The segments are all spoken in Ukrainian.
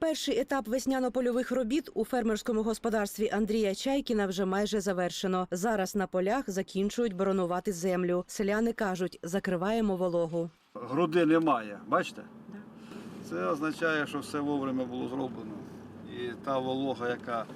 Перший етап весняно-польових робіт у фермерському господарстві Андрія Чайкіна вже майже завершено. Зараз на полях закінчують боронувати землю. Селяни кажуть, закриваємо вологу. груди немає. Бачите? Це означає, що все вовремя було зроблено. І та волога, яка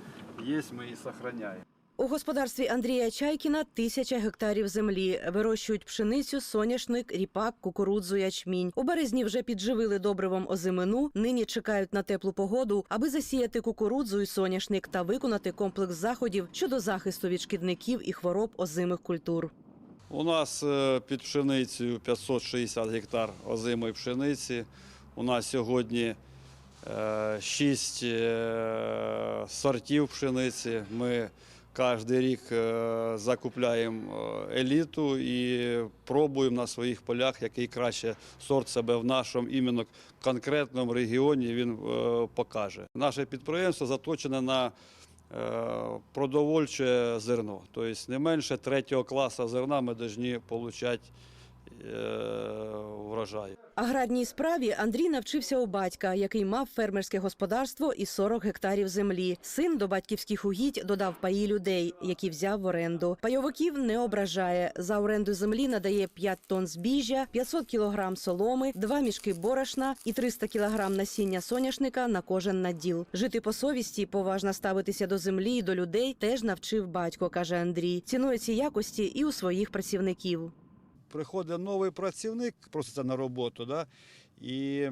є, ми її зберігаємо. У господарстві Андрія Чайкіна тисяча гектарів землі. Вирощують пшеницю, соняшник, ріпак, кукурудзу, ячмінь. У березні вже підживили добривом озимину. Нині чекають на теплу погоду, аби засіяти кукурудзу і соняшник та виконати комплекс заходів щодо захисту від шкідників і хвороб озимих культур. У нас е, під пшеницею 560 гектар озимої пшениці. У нас сьогодні 6 сортів пшениці. Ми кожен рік е, закупляємо еліту і пробуємо на своїх полях, який краще сорт себе в нашому іменно конкретному регіоні він е, покаже. Наше підприємство заточене на е, продовольче зерно. Тобто не менше третього класу зерна ми повинні отримати врожай. Аграрній справі Андрій навчився у батька, який мав фермерське господарство і 40 гектарів землі. Син до батьківських угідь додав паї людей, які взяв в оренду. Пайовиків не ображає. За оренду землі надає 5 тонн збіжжя, 500 кілограм соломи, 2 мішки борошна і 300 кілограм насіння соняшника на кожен наділ. Жити по совісті, поважно ставитися до землі і до людей теж навчив батько, каже Андрій. Цінує ці якості і у своїх працівників. Приходить новий працівник, проситься на роботу, да? і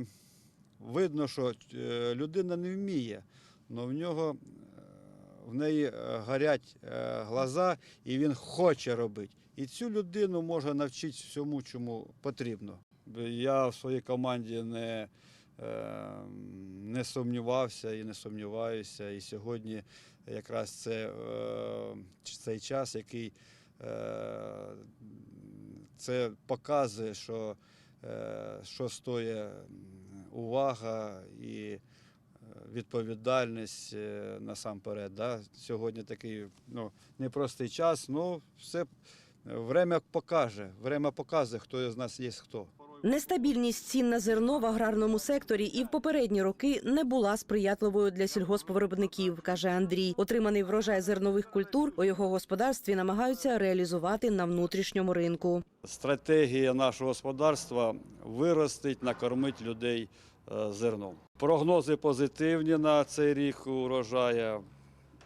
видно, що е, людина не вміє, але в нього е, в неї е, горять глаза, і він хоче робити. І цю людину можна навчити всьому, чому потрібно. Я в своїй команді не, не сумнівався і не сумніваюся. І сьогодні якраз це цей час, який це показує, що, е, що стоїть увага і е, відповідальність е, насамперед. Да? Сьогодні такий ну, непростий час, ну все время покаже. Время показує, хто з нас є хто. Нестабільність цін на зерно в аграрному секторі і в попередні роки не була сприятливою для сільгоспвиробників, каже Андрій. Отриманий врожай зернових культур у його господарстві намагаються реалізувати на внутрішньому ринку. Стратегія нашого господарства виростить, накормить людей е, зерном. Прогнози позитивні на цей рік урожаю.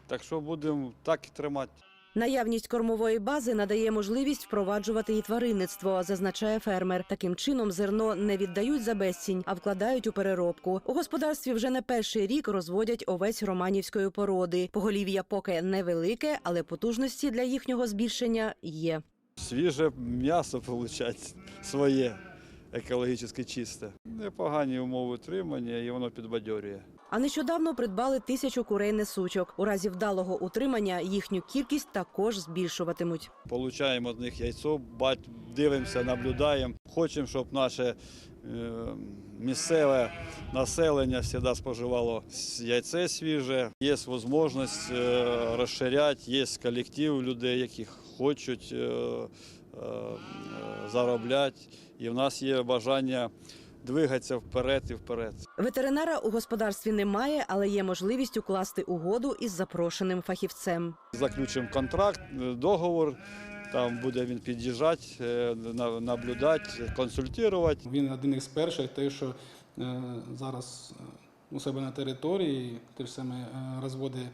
Так що будемо так і тримати. Наявність кормової бази надає можливість впроваджувати і тваринництво, зазначає фермер. Таким чином зерно не віддають за безцінь, а вкладають у переробку. У господарстві вже не перший рік розводять овець романівської породи. Поголів'я поки невелике, але потужності для їхнього збільшення є. Свіже м'ясо получать своє, екологічно чисте. Непогані умови утримання і воно підбадьорює. А нещодавно придбали тисячу курей несучок. У разі вдалого утримання їхню кількість також збільшуватимуть. Получаємо з них яйцо, дивимося, наблюдаємо. Хочемо, щоб наше е, місцеве населення завжди споживало яйце свіже. Є можливість е, розширяти, є колектив людей, які хочуть е, заробляти. І в нас є бажання двигатися вперед і вперед. Ветеринара у господарстві немає, але є можливість укласти угоду із запрошеним фахівцем. Заключимо контракт, е, договор. Там буде він під'їжджати, е, наблюдати, консультувати. Він один із перших, той, що е, зараз у себе на території, те ж саме розводить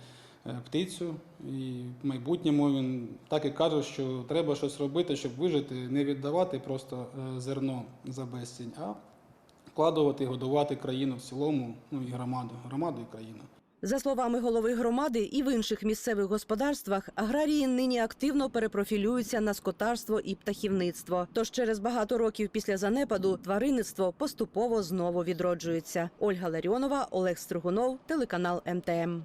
птицю. І в майбутньому він так і каже, що треба щось робити, щоб вижити, не віддавати просто зерно за безцінь, а вкладувати, годувати країну в цілому, ну і громаду, громаду і країну. За словами голови громади, і в інших місцевих господарствах аграрії нині активно перепрофілюються на скотарство і птахівництво. Тож через багато років після занепаду тваринництво поступово знову відроджується. Ольга Ларіонова, Олег Стригунов, телеканал МТМ.